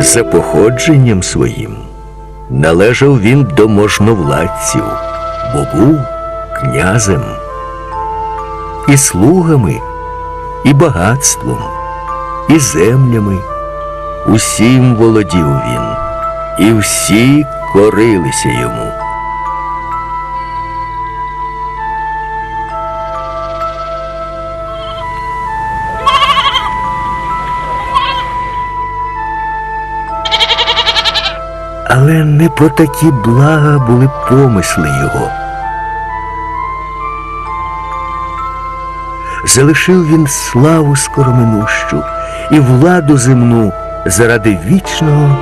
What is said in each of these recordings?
За походженням своїм належав він до можновладців, бо був князем. І слугами, і багатством, і землями. Усім володів він, і всі корилися йому. Але не про такі блага були помисли його. Залишив він славу скороминущу і владу земну заради вічного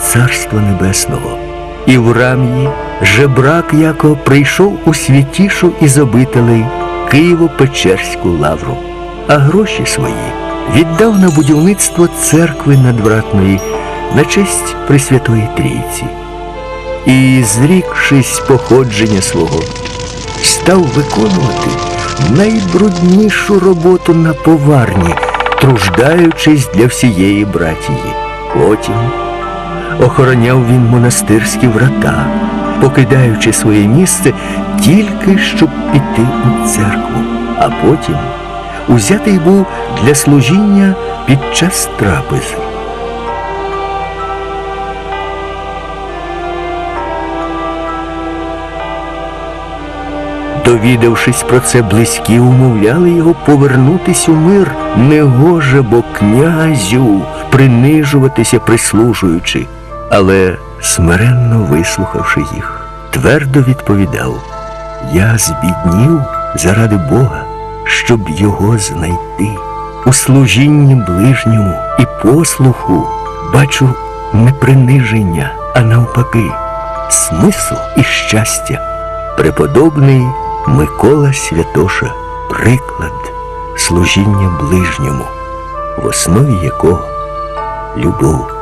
Царства Небесного. І в рам'ї жебрак яко прийшов у святішу із обителей Києво-Печерську лавру, а гроші свої віддав на будівництво церкви надвратної на честь Пресвятої Трійці. І, зрікшись походження свого, став виконувати найбруднішу роботу на поварні, труждаючись для всієї братії. Потім охороняв він монастирські врата, покидаючи своє місце тільки щоб піти у церкву, а потім узятий був для служіння під час трапези. Довідавшись про це, близькі умовляли його повернутись у мир. Негоже, бо князю принижуватися прислужуючи. Але, смиренно вислухавши їх, твердо відповідав: Я збіднів заради Бога, щоб його знайти. У служінні ближньому і послуху бачу не приниження, а навпаки, смисл і щастя. Преподобний Микола Святоша приклад служіння ближньому, в основі якого любов.